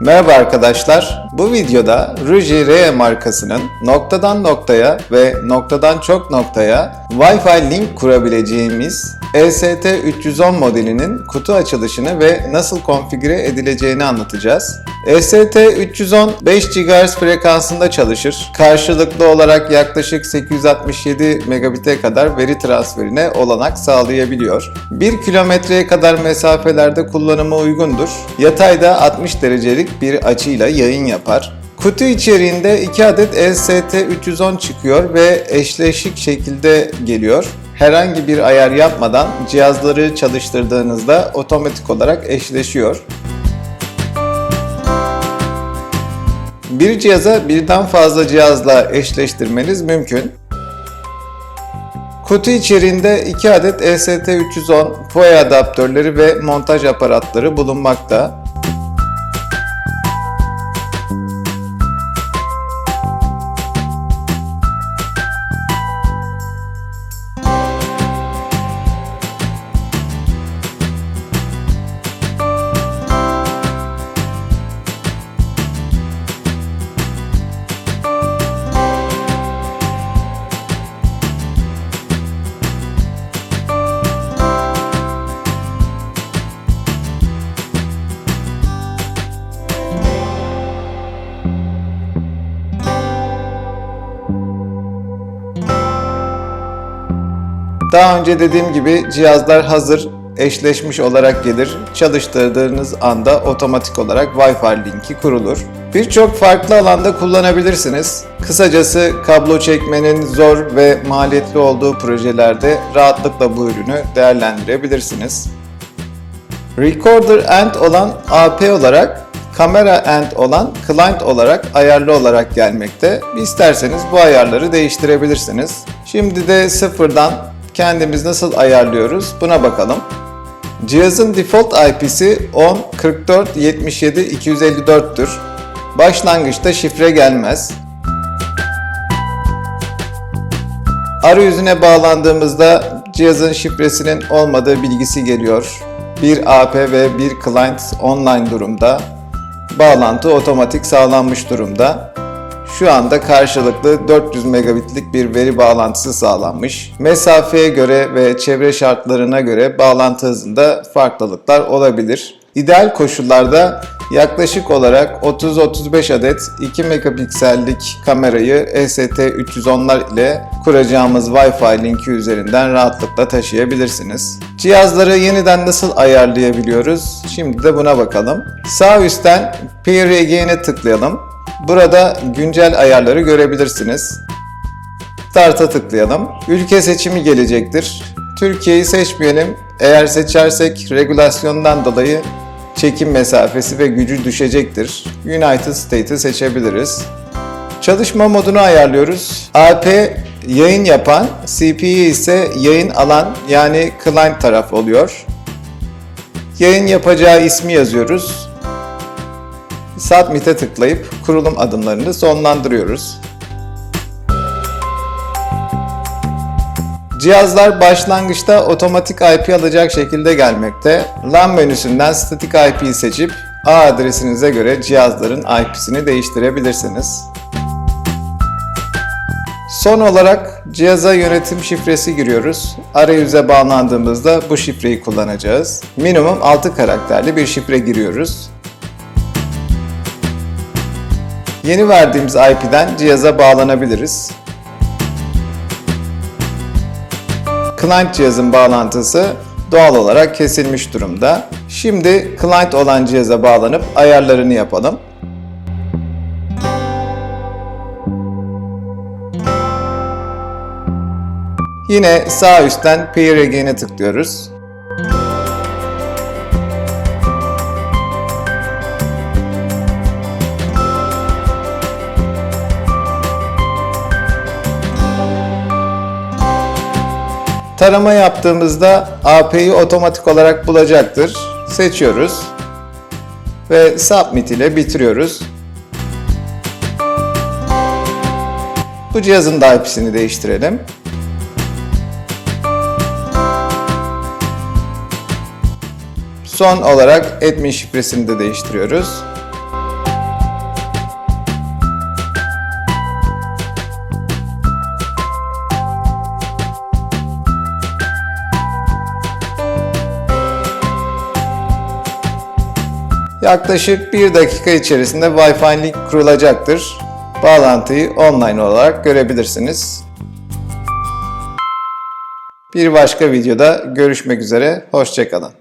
Merhaba arkadaşlar. Bu videoda Ruji RE markasının noktadan noktaya ve noktadan çok noktaya Wi-Fi link kurabileceğimiz E EST310 modelinin kutu açılışını ve nasıl konfigüre edileceğini anlatacağız. E EST310 5 GHz frekansında çalışır. Karşılıklı olarak yaklaşık 867 megabit'e kadar veri transferine olanak sağlayabiliyor. 1 kilometreye kadar mesafelerde kullanıma uygundur. Yatayda 60 derecelik bir açıyla yayın yapar. Kutu içeriğinde 2 adet E EST310 çıkıyor ve eşleşik şekilde geliyor. Herhangi bir ayar yapmadan cihazları çalıştırdığınızda otomatik olarak eşleşiyor. Bir cihaza birden fazla cihazla eşleştirmeniz mümkün. Kutu içeriğinde 2 adet E EST310 PoE adaptörleri ve montaj aparatları bulunmakta. Daha önce dediğim gibi cihazlar hazır, eşleşmiş olarak gelir. Çalıştırdığınız anda otomatik olarak Wi-Fi linki kurulur. Birçok farklı alanda kullanabilirsiniz. Kısacası kablo çekmenin zor ve maliyetli olduğu projelerde rahatlıkla bu ürünü değerlendirebilirsiniz. Recorder end olan AP olarak, kamera end olan client olarak ayarlı olarak gelmekte. İsterseniz bu ayarları değiştirebilirsiniz. Şimdi de sıfırdan kendimiz nasıl ayarlıyoruz buna bakalım. Cihazın default IP'si 10 44 77 254'tür. Başlangıçta şifre gelmez. Arayüzüne bağlandığımızda cihazın şifresinin olmadığı bilgisi geliyor. Bir AP ve bir client online durumda. Bağlantı otomatik sağlanmış durumda. Şu anda karşılıklı 400 megabitlik bir veri bağlantısı sağlanmış. Mesafeye göre ve çevre şartlarına göre bağlantı hızında farklılıklar olabilir. İdeal koşullarda yaklaşık olarak 30-35 adet 2 megapiksellik kamerayı E EST310'lar ile kuracağımız Wi-Fi linki üzerinden rahatlıkla taşıyabilirsiniz. Cihazları yeniden nasıl ayarlayabiliyoruz? Şimdi de buna bakalım. Sağ üstten Pair Again'e tıklayalım. Burada güncel ayarları görebilirsiniz. Start'a tıklayalım. Ülke seçimi gelecektir. Türkiye'yi seçmeyelim. Eğer seçersek regülasyondan dolayı çekim mesafesi ve gücü düşecektir. United States'i seçebiliriz. Çalışma modunu ayarlıyoruz. AP yayın yapan, CPU ise yayın alan yani client taraf oluyor. Yayın yapacağı ismi yazıyoruz. Submit'e tıklayıp kurulum adımlarını sonlandırıyoruz. Cihazlar başlangıçta otomatik IP alacak şekilde gelmekte. LAN menüsünden statik IP'yi seçip A adresinize göre cihazların IP'sini değiştirebilirsiniz. Son olarak cihaza yönetim şifresi giriyoruz. Arayüze bağlandığımızda bu şifreyi kullanacağız. Minimum 6 karakterli bir şifre giriyoruz. Yeni verdiğimiz IP'den cihaza bağlanabiliriz. Client cihazın bağlantısı doğal olarak kesilmiş durumda. Şimdi client olan cihaza bağlanıp ayarlarını yapalım. Yine sağ üstten Pair Again'e tıklıyoruz. Tarama yaptığımızda AP'yi otomatik olarak bulacaktır. Seçiyoruz ve Submit ile bitiriyoruz. Bu cihazın da IP'sini değiştirelim. Son olarak admin şifresini de değiştiriyoruz. Yaklaşık 1 dakika içerisinde Wi-Fi link kurulacaktır. Bağlantıyı online olarak görebilirsiniz. Bir başka videoda görüşmek üzere, hoşçakalın.